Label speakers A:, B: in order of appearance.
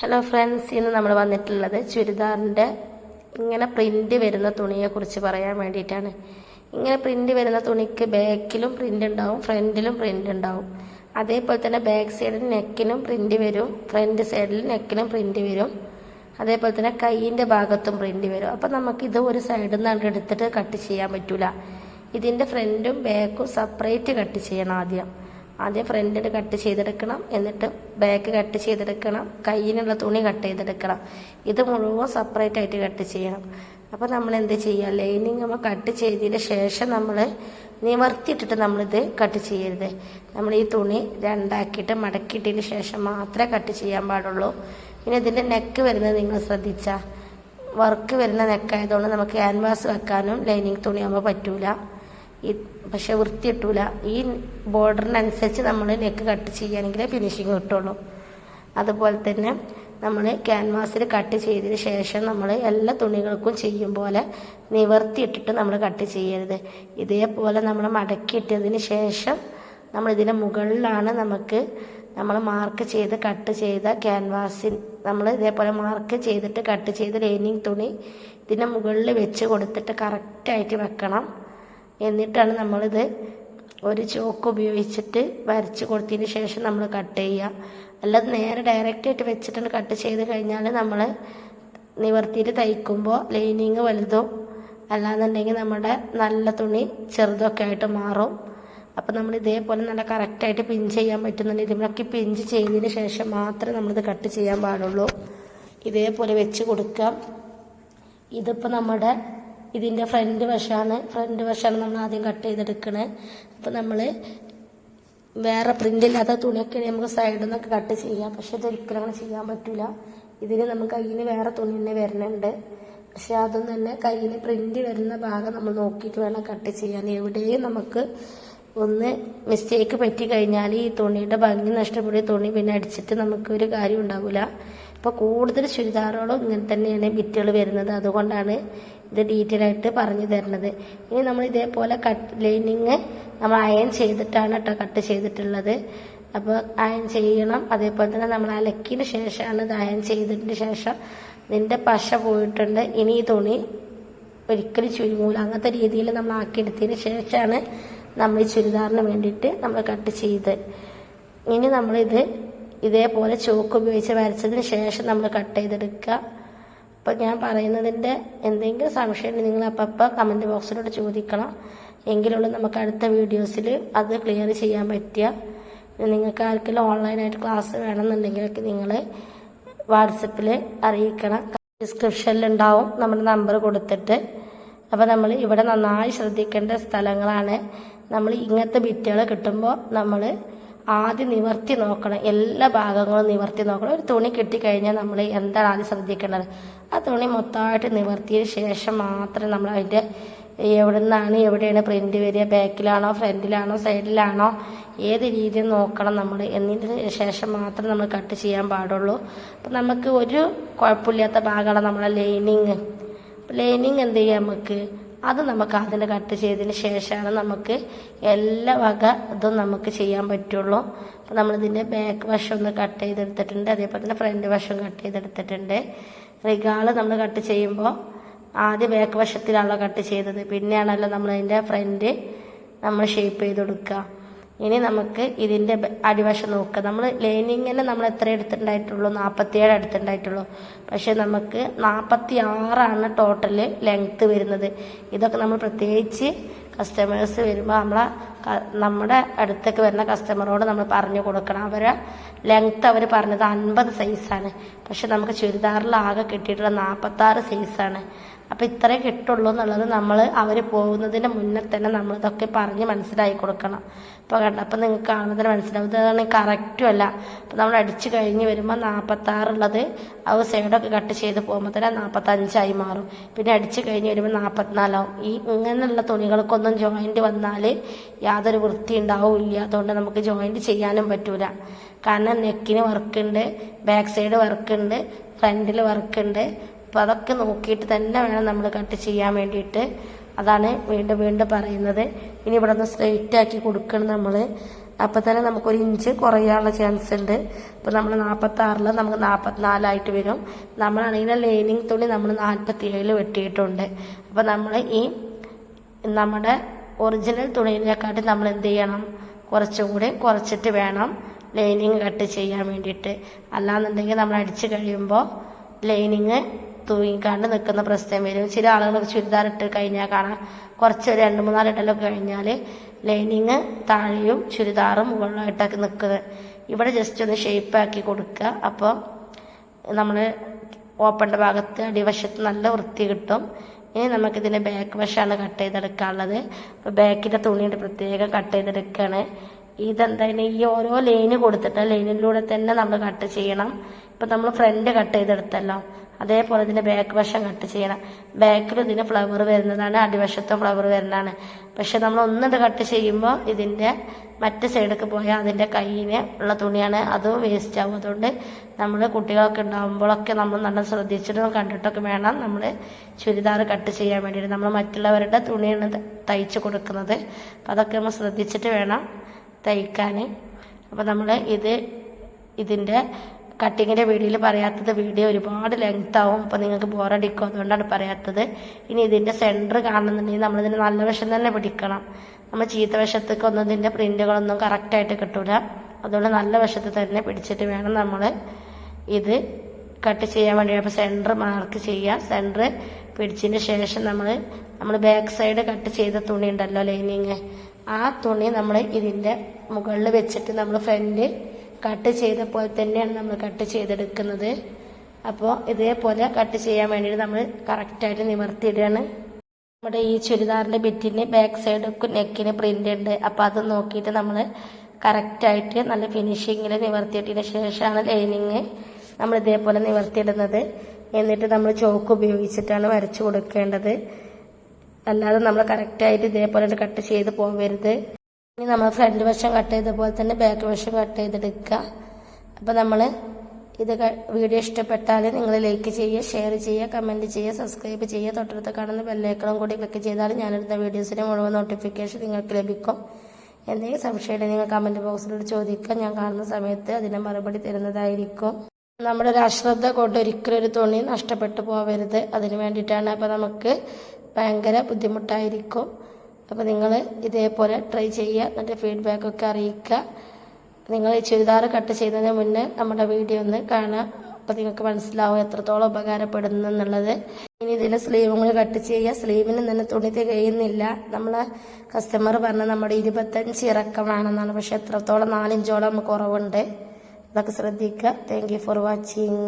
A: Hello friends ഇന്ന് നമ്മൾ വന്നിട്ടുള്ളത് ചുരിദാറിന്റെ ഇങ്ങനെ പ്രിന്റ് വരുന്ന തുണിയെക്കുറിച്ച് പറയാൻ വേണ്ടിയിട്ടാണ്. ഇങ്ങനെ പ്രിന്റ് വരുന്ന തുണിക്ക് ബാക്കിലും പ്രിന്റ് ഉണ്ടാവും ഫ്രണ്ടിലും പ്രിന്റ് ഉണ്ടാവും. അതേപോലെ തന്നെ ബാക്ക് സൈഡിൽ നെക്കിനും പ്രിന്റ് വരും ഫ്രണ്ട് സൈഡിൽ നെക്കിനും പ്രിന്റ് വരും. അതേപോലെ തന്നെ കൈയിന്റെ ഭാഗത്തും പ്രിന്റ് വരും. അപ്പം നമുക്കിത് ഒരു സൈഡിൽ നിന്ന് എടുത്തിട്ട് കട്ട് ചെയ്യാൻ പറ്റൂല. ഇതിന്റെ ഫ്രണ്ടും ബാക്കും സെപ്പറേറ്റ് കട്ട് ചെയ്യണം ആദ്യം. ആദ്യം ഫ്രണ്ടിൽ കട്ട് ചെയ്തെടുക്കണം. എന്നിട്ട് ബാക്ക് കട്ട് ചെയ്തെടുക്കണം. കയ്യിനുള്ള തുണി കട്ട് ചെയ്തെടുക്കണം. ഇത് മുഴുവൻ സെപ്പറേറ്റ് ആയിട്ട് കട്ട് ചെയ്യണം. അപ്പോൾ നമ്മൾ എന്ത് ചെയ്യുക ലൈനിങ് നമ്മൾ കട്ട് ചെയ്തതിന് ശേഷം നമ്മൾ നിവർത്തിയിട്ടിട്ട് നമ്മളിത് കട്ട് ചെയ്യരുത്. നമ്മൾ ഈ തുണി രണ്ടാക്കിയിട്ട് മടക്കിയിട്ടതിന് ശേഷം മാത്രമേ കട്ട് ചെയ്യാൻ പാടുള്ളൂ. പിന്നെ ഇതിന്റെ നെക്ക് വരുന്നത് നിങ്ങൾ ശ്രദ്ധിച്ചാൽ വർക്ക് വരുന്ന നെക്കായതുകൊണ്ട് നമുക്ക് ക്യാൻവാസ് വെക്കാനും ലൈനിങ് തുണിയാകുമ്പോൾ പറ്റൂല. ഈ പക്ഷെ വൃത്തി കിട്ടൂല ഈ ബോർഡറിനനുസരിച്ച് നമ്മൾ നെക്ക് കട്ട് ചെയ്യുകയാണെങ്കിൽ ഫിനിഷിങ് കിട്ടുള്ളൂ. അതുപോലെ തന്നെ നമ്മൾ ക്യാൻവാസിൽ കട്ട് ചെയ്തതിന് ശേഷം നമ്മൾ എല്ലാ തുണികൾക്കും ചെയ്യും പോലെ നിവർത്തിയിട്ടിട്ട് നമ്മൾ കട്ട് ചെയ്യരുത്. ഇതേപോലെ നമ്മൾ മടക്കിയിട്ടതിന് ശേഷം നമ്മൾ ഇതിന്റെ മുകളിലാണ് നമുക്ക് നമ്മൾ മാർക്ക് ചെയ്ത് കട്ട് ചെയ്ത ക്യാൻവാസിൽ നമ്മൾ ഇതേപോലെ മാർക്ക് ചെയ്തിട്ട് കട്ട് ചെയ്ത ലൈനിങ് തുണി ഇതിന്റെ മുകളിൽ വെച്ച് കൊടുത്തിട്ട് കറക്റ്റായിട്ട് വെക്കണം. എന്നിട്ടാണ് നമ്മളിത് ഒരു ചോക്ക് ഉപയോഗിച്ചിട്ട് വരച്ച് കൊടുത്തതിന് ശേഷം നമ്മൾ കട്ട് ചെയ്യുക. അല്ലാതെ നേരെ ഡയറക്റ്റ് ആയിട്ട് വെച്ചിട്ട് കട്ട് ചെയ്ത് കഴിഞ്ഞാൽ നമ്മൾ നിവർത്തിയിട്ട് തയ്ക്കുമ്പോൾ ലൈനിങ് വലുതും അല്ലാന്നുണ്ടെങ്കിൽ നമ്മുടെ നല്ല തുണി ചെറുതൊക്കെ ആയിട്ട് മാറും. അപ്പം നമ്മൾ ഇതേപോലെ നല്ല കറക്റ്റായിട്ട് പിൻ ചെയ്യാൻ പറ്റുന്നുണ്ട്. ഇതിനൊക്കെ പിഞ്ച് ചെയ്തതിന് ശേഷം മാത്രമേ നമ്മളിത് കട്ട് ചെയ്യാൻ പാടുള്ളൂ. ഇതേപോലെ വെച്ച് കൊടുക്കാം. ഇതിപ്പോൾ നമ്മുടെ ഇതിന്റെ ഫ്രണ്ട് വശമാണ് ഫ്രണ്ട് വശമാണ് നമ്മൾ ആദ്യം കട്ട് ചെയ്തെടുക്കണേ. അപ്പോൾ നമ്മൾ വേറെ പ്രിന്റ് ഇല്ലാത്ത തുണിയൊക്കെ നമുക്ക് സൈഡിൽ നിന്നൊക്കെ കട്ട് ചെയ്യാം. പക്ഷെ ഇതൊരിക്കലും അങ്ങനെ ചെയ്യാൻ പറ്റില്ല ഇതിന് നമുക്ക് കയ്യിൽ വേറെ തുണി തന്നെ വരുന്നുണ്ട് പക്ഷെ അതൊന്നും തന്നെ കയ്യിൽ പ്രിന്റ് വരുന്ന ഭാഗം നമ്മൾ നോക്കിയിട്ട് വേണം കട്ട് ചെയ്യാൻ. എവിടെയും നമുക്ക് ഒന്ന് മിസ്റ്റേക്ക് പറ്റി കഴിഞ്ഞാൽ ഈ തുണിയുടെ ഭംഗി നഷ്ടപ്പെടുക തുണി പിന്നെ അടിച്ചിട്ട് നമുക്ക് ഒരു കാര്യം ഉണ്ടാവില്ല ഇപ്പോൾ കൂടുതൽ ചുരിദാറുകളും ഇങ്ങനെ തന്നെയാണ് ബിറ്റുകൾ വരുന്നത്. അതുകൊണ്ടാണ് ഇത് ഡീറ്റെയിൽ ആയിട്ട് പറഞ്ഞു തരുന്നത്. ഇനി നമ്മൾ ഇതേപോലെ കട്ട് ലൈനിങ് നമ്മൾ അയൺ ചെയ്തിട്ടാണ് കേട്ടോ കട്ട് ചെയ്തിട്ടുള്ളത്. അപ്പോൾ അയൺ ചെയ്യണം. അതേപോലെ തന്നെ നമ്മൾ അലക്കിന് ശേഷമാണ് ഇത് അയൺ ചെയ്തതിന് ശേഷം നിന്റെ പശ പോയിട്ടുണ്ട്. ഇനി ഈ തുണി ഒരിക്കലും ചുരുങ്ങൂല. അങ്ങനത്തെ രീതിയിൽ നമ്മൾ ആക്കിയെടുത്തതിന് ശേഷമാണ് നമ്മൾ ഈ ചുരിദാറിന് വേണ്ടിയിട്ട് നമ്മൾ കട്ട് ചെയ്ത്. ഇനി നമ്മളിത് ഇതേപോലെ ചോക്ക് ഉപയോഗിച്ച് വരച്ചതിന് ശേഷം നമ്മൾ കട്ട് ചെയ്തെടുക്കുക. അപ്പോൾ ഞാൻ പറയുന്നതിന്റെ എന്തെങ്കിലും സംശയം നിങ്ങൾ അപ്പം കമന്റ് ബോക്സിലൂടെ ചോദിക്കണം. എങ്കിലുള്ളൂ നമുക്ക് അടുത്ത വീഡിയോസിൽ അത് ക്ലിയർ ചെയ്യാൻ പറ്റുക. നിങ്ങൾക്ക് ആർക്കെങ്കിലും ഓൺലൈനായിട്ട് ക്ലാസ് വേണമെന്നുണ്ടെങ്കിലൊക്കെ നിങ്ങൾ വാട്സപ്പിൽ അറിയിക്കണം. ഡിസ്ക്രിപ്ഷനിൽ ഉണ്ടാവും നമ്മുടെ നമ്പർ കൊടുത്തിട്ട്. അപ്പോൾ നമ്മൾ ഇവിടെ നന്നായി ശ്രദ്ധിക്കേണ്ട സ്ഥലങ്ങളാണ്. നമ്മൾ ഇങ്ങനത്തെ ബിറ്റുകൾ കിട്ടുമ്പോൾ നമ്മൾ ആദ്യം നിവർത്തി നോക്കണം. എല്ലാ ഭാഗങ്ങളും നിവർത്തി നോക്കണം. ഒരു തുണി കിട്ടിക്കഴിഞ്ഞാൽ നമ്മൾ എന്താണ് ആദ്യം ശ്രദ്ധിക്കേണ്ടത്? ആ തുണി മൊത്തമായിട്ട് നിവർത്തിയതിന് ശേഷം മാത്രം നമ്മൾ അതിന്റെ എവിടെ നിന്നാണ് എവിടെയാണ് പ്രിന്റ് വരിക? ബാക്കിലാണോ ഫ്രണ്ടിലാണോ സൈഡിലാണോ ഏത് രീതിയിൽ നോക്കണം നമ്മൾ? എന്നതിന് ശേഷം മാത്രം നമ്മൾ കട്ട് ചെയ്യാൻ പാടുള്ളൂ. അപ്പം നമുക്ക് ഒരു കുഴപ്പമില്ലാത്ത ഭാഗമാണ് നമ്മളെ ലൈനിങ് ലൈനിങ് എന്ത് ചെയ്യാം നമുക്ക്? അത് നമുക്ക് അതിൽ കട്ട് ചെയ്തതിന് ശേഷമാണ് നമുക്ക് എല്ലാ വക ഇതും നമുക്ക് ചെയ്യാൻ പറ്റുള്ളൂ. അപ്പം നമ്മളിതിന്റെ ബാക്ക് വശം ഒന്ന് കട്ട് ചെയ്തെടുത്തിട്ടുണ്ട്. അതേപോലെ തന്നെ ഫ്രണ്ട് വശം കട്ട് ചെയ്തെടുത്തിട്ടുണ്ട്. റിഗാൾ നമ്മൾ കട്ട് ചെയ്യുമ്പോൾ ആദ്യം ബാക്ക് വശത്തിലാണല്ലോ കട്ട് ചെയ്തത്. പിന്നെയാണല്ലോ നമ്മളതിന്റെ ഫ്രണ്ട് നമ്മൾ ഷേപ്പ് ചെയ്ത് കൊടുക്കുക. ഇനി നമുക്ക് ഇതിന്റെ അടിവശം നോക്കുക നമ്മൾ ലൈനിങ്ങിന് നമ്മൾ എത്ര എടുത്തിട്ടുണ്ടായിട്ടുള്ളൂ? നാൽപ്പത്തിയേഴ് എടുത്തിട്ടുണ്ടായിട്ടുള്ളൂ. പക്ഷേ നമുക്ക് നാൽപ്പത്തി ആറാണ് ടോട്ടൽ ലെങ്ത്ത് വരുന്നത്. ഇതൊക്കെ നമ്മൾ പ്രത്യേകിച്ച് കസ്റ്റമേഴ്സ് വരുമ്പോൾ നമ്മളെ നമ്മുടെ അടുത്തേക്ക് വരുന്ന കസ്റ്റമറോട് നമ്മൾ പറഞ്ഞു കൊടുക്കണം. അവരെ ലെങ്ത്ത് അവർ പറഞ്ഞത് അൻപത് സൈസാണ് പക്ഷെ നമുക്ക് ചുരിദാറിൽ ആകെ കിട്ടിയിട്ടുള്ള നാൽപ്പത്താറ് സൈസാണ് അപ്പം ഇത്രേ കിട്ടുള്ളൂ എന്നുള്ളത് നമ്മൾ അവർ പോകുന്നതിന് മുന്നേ തന്നെ നമ്മൾ ഇതൊക്കെ പറഞ്ഞ് മനസ്സിലാക്കി കൊടുക്കണം. ഇപ്പോൾ കണ്ട അപ്പം നിങ്ങൾക്ക് കാണുന്നതിന് മനസ്സിലാവും. ഇതാണ് കറക്റ്റും അല്ല. അപ്പം നമ്മൾ അടിച്ച് കഴിഞ്ഞ് വരുമ്പോൾ നാൽപ്പത്താറുള്ളത് അത് സൈഡൊക്കെ കട്ട് ചെയ്ത് പോകുമ്പോൾ തന്നെ നാൽപ്പത്തഞ്ചായി മാറും. പിന്നെ അടിച്ച് കഴിഞ്ഞ് വരുമ്പോൾ നാൽപ്പത്തിനാലാവും ഈ ഇങ്ങനെയുള്ള തുണികൾക്കൊന്നും ജോയിന്റ് വന്നാൽ യാതൊരു വൃത്തി ഉണ്ടാവില്ല. അതുകൊണ്ട് നമുക്ക് ജോയിന്റ് ചെയ്യാനും പറ്റൂല. കാരണം നെക്കിന് വർക്കുണ്ട് ബാക്ക് സൈഡ് വർക്കുണ്ട് ഫ്രണ്ടിൽ വർക്കുണ്ട് അപ്പോൾ അതൊക്കെ നോക്കിയിട്ട് തന്നെ വേണം നമ്മൾ കട്ട് ചെയ്യാൻ വേണ്ടിയിട്ട്. അതാണ് വീണ്ടും വീണ്ടും പറയുന്നത്. ഇനി ഇവിടെ നിന്ന് സ്ട്രെയിറ്റ് ആക്കി കൊടുക്കണം നമ്മൾ അപ്പം തന്നെ നമുക്കൊരു ഇഞ്ച് കുറയാനുള്ള ചാൻസ് ഉണ്ട്. ഇപ്പം നമ്മൾ നാൽപ്പത്തി ആറിൽ നമുക്ക് നാൽപ്പത്തിനാലായിട്ട് വരും. നമ്മളാണെങ്കിൽ ലൈനിങ് തുണി നമ്മൾ നാൽപ്പത്തി ഏഴിൽ വെട്ടിയിട്ടുണ്ട്. അപ്പം നമ്മൾ ഈ നമ്മുടെ ഒറിജിനൽ തുണിയിനെക്കാട്ടി നമ്മൾ എന്ത് ചെയ്യണം? കുറച്ചും കൂടി കുറച്ചിട്ട് വേണം ലൈനിങ് കട്ട് ചെയ്യാൻ വേണ്ടിയിട്ട്. അല്ലാന്നുണ്ടെങ്കിൽ നമ്മൾ അടിച്ച് കഴിയുമ്പോൾ ലൈനിങ് തൂങ്ങിക്കാണ്ട് നിൽക്കുന്ന പ്രശ്നം വരും. ചില ആളുകൾ ചുരിദാർ ഇട്ട് കഴിഞ്ഞാൽ കാണാം കുറച്ച് ഒരു രണ്ട് മൂന്നാൽ ഇടലൊക്കെ കഴിഞ്ഞാൽ ലൈനിങ് താഴെയും ചുരിദാറും മുകളിലായിട്ടൊക്കെ നിൽക്കുന്നത്. ഇവിടെ ജസ്റ്റ് ഒന്ന് ഷേപ്പാക്കി കൊടുക്കുക. അപ്പോൾ നമ്മൾ ഓപ്പണിന്റെ ഭാഗത്ത് അടിവശത്ത് നല്ല വൃത്തി കിട്ടും. ഇനി നമുക്കിതിന്റെ ബാക്ക് വശമാണ് കട്ട് ചെയ്തെടുക്കാനുള്ളത്. അപ്പോൾ ബാക്കിന്റെ തുണിയുടെ പ്രത്യേകം കട്ട് ചെയ്തെടുക്കുകയാണ്. ഇതെന്തായാലും ഈ ഓരോ ലൈന് കൊടുത്തിട്ട് ലൈനിലൂടെ തന്നെ നമ്മൾ കട്ട് ചെയ്യണം. ഇപ്പം നമ്മൾ ഫ്രണ്ട് കട്ട് ചെയ്തെടുത്തല്ലോ. അതേപോലെ ഇതിന്റെ ബാക്ക് വശം കട്ട് ചെയ്യണം. ബാക്കിൽ ഇതിന് ഫ്ലവർ വരുന്നതാണ് അടിവശത്തും ഫ്ലവർ വരുന്നതാണ്. പക്ഷെ നമ്മൾ ഒന്നിട്ട് കട്ട് ചെയ്യുമ്പോൾ ഇതിന്റെ മറ്റ് സൈഡിലേക്ക് പോയാൽ അതിന്റെ കയ്യിന് ഉള്ള തുണിയാണ് അതും വേസ്റ്റ് ആവും. അതുകൊണ്ട് നമ്മൾ കുട്ടികളൊക്കെ ഉണ്ടാകുമ്പോഴൊക്കെ നമ്മൾ നല്ല ശ്രദ്ധിച്ചിട്ടും കണ്ടിട്ടൊക്കെ വേണം നമ്മൾ ചുരിദാർ കട്ട് ചെയ്യാൻ വേണ്ടിയിട്ട്. നമ്മൾ മറ്റുള്ളവരുടെ തുണിയാണ് തയ്ച്ച് കൊടുക്കുന്നത്. അപ്പം അതൊക്കെ നമ്മൾ ശ്രദ്ധിച്ചിട്ട് വേണം തയ്ക്കാൻ അപ്പോൾ നമ്മൾ ഇത് ഇതിന്റെ കട്ടിങ്ങിന്റെ വീഡിയോയിൽ പറയാത്തത് വീഡിയോ ഒരുപാട് ലെങ്ത് ആവും അപ്പോൾ നിങ്ങൾക്ക് ബോറടിക്കും അതുകൊണ്ടാണ് പറയാത്തത്. ഇനി ഇതിന്റെ സെന്റർ കാണുന്നുണ്ടെങ്കിൽ നമ്മളിതിന് നല്ല വശം തന്നെ പിടിക്കണം. നമ്മൾ ചീത്ത വശത്തേക്ക് ഒന്നും ഇതിന്റെ പ്രിന്റുകളൊന്നും കറക്റ്റായിട്ട് കിട്ടൂല. അതുകൊണ്ട് നല്ല വശത്ത് തന്നെ പിടിച്ചിട്ട് വേണം നമ്മൾ ഇത് കട്ട് ചെയ്യാൻ വേണ്ടി. അപ്പോൾ സെന്റർ മാർക്ക് ചെയ്യുക സെന്റർ പിടിച്ചതിന് ശേഷം നമ്മൾ നമ്മൾ ബാക്ക് സൈഡ് കട്ട് ചെയ്ത തുണി ഉണ്ടല്ലോ ലൈനിങ് ആ തുണി നമ്മൾ ഇതിന്റെ മുകളിൽ വെച്ചിട്ട് നമ്മൾ ഫ്രണ്ട് കട്ട് ചെയ്ത പോലെ തന്നെയാണ് നമ്മൾ കട്ട് ചെയ്തെടുക്കുന്നത്. അപ്പോൾ ഇതേപോലെ കട്ട് ചെയ്യാൻ വേണ്ടിയിട്ട് നമ്മൾ കറക്റ്റായിട്ട് നിവർത്തിയിടുകയാണ്. നമ്മുടെ ഈ ചുരിദാറിന്റെ ബിറ്റിന് ബാക്ക് സൈഡൊക്കെ നെക്കിന് പ്രിന്റ് ഉണ്ട്. അപ്പോൾ അത് നോക്കിയിട്ട് നമ്മൾ കറക്റ്റായിട്ട് നല്ല ഫിനിഷിങ്ങിൽ നിവർത്തിയിട്ടതിന് ശേഷമാണ് ലൈനിങ് നമ്മൾ ഇതേപോലെ നിവർത്തിയിടുന്നത്. എന്നിട്ട് നമ്മൾ ചോക്ക് ഉപയോഗിച്ചിട്ടാണ് വരച്ചു കൊടുക്കേണ്ടത്. അല്ലാതെ നമ്മൾ കറക്റ്റായിട്ട് ഇതേപോലെ കട്ട് ചെയ്ത് പോകരുത് ഇനി നമ്മൾ ഫ്രണ്ട് വശം കട്ട് ചെയ്ത പോലെ തന്നെ ബാക്ക് വശം കട്ട് ചെയ്തെടുക്കുക അപ്പോൾ നമ്മൾ ഇത് വീഡിയോ ഇഷ്ടപ്പെട്ടാൽ നിങ്ങൾ ലൈക്ക് ചെയ്യുക ഷെയർ ചെയ്യുക കമന്റ് ചെയ്യുക സബ്സ്ക്രൈബ് ചെയ്യുക. തൊട്ടടുത്ത് കാണുന്ന ബെല്ലൈക്കണം കൂടി ക്ലിക്ക് ചെയ്താൽ ഞാനെടുത്ത വീഡിയോസിന്റെ മുഴുവൻ നോട്ടിഫിക്കേഷൻ നിങ്ങൾക്ക് ലഭിക്കും. എന്തെങ്കിലും സംശയമുണ്ടെങ്കിൽ നിങ്ങൾ കമന്റ് ബോക്സിലൂടെ ചോദിക്കുക. ഞാൻ കാണുന്ന സമയത്ത് അതിന് മറുപടി തരുന്നതായിരിക്കും. നമ്മുടെ ഒരു അശ്രദ്ധ കൊണ്ട് ഒരിക്കലും ഒരു തുണി നഷ്ടപ്പെട്ടു പോകരുത് അതിന് വേണ്ടിയിട്ടാണ് അപ്പോൾ നമുക്ക് ഭയങ്കര ബുദ്ധിമുട്ടായിരിക്കും. അപ്പോൾ നിങ്ങൾ ഇതേപോലെ ട്രൈ ചെയ്യുക എന്നിട്ട് ഫീഡ്ബാക്കൊക്കെ അറിയിക്കുക. നിങ്ങൾ ഈ ചുരിദാർ കട്ട് ചെയ്യുന്നതിന് മുന്നേ നമ്മുടെ വീഡിയോ ഒന്ന് കാണുക. അപ്പോൾ നിങ്ങൾക്ക് മനസ്സിലാവും എത്രത്തോളം ഉപകാരപ്പെടുന്നു എന്നുള്ളത്. ഇനി ഇതിൽ സ്ലീവും കൂടി കട്ട് ചെയ്യുക. സ്ലീവിന് തന്നെ തുണി തികയുന്നില്ല. നമ്മളെ കസ്റ്റമർ പറഞ്ഞ നമ്മുടെ ഇരുപത്തഞ്ച് ഇറക്കമാണെന്നാണ്. പക്ഷെ എത്രത്തോളം നാലിഞ്ചോളം നമുക്ക് കുറവുണ്ട്. അതൊക്കെ ശ്രദ്ധിക്കുക. Thank for watching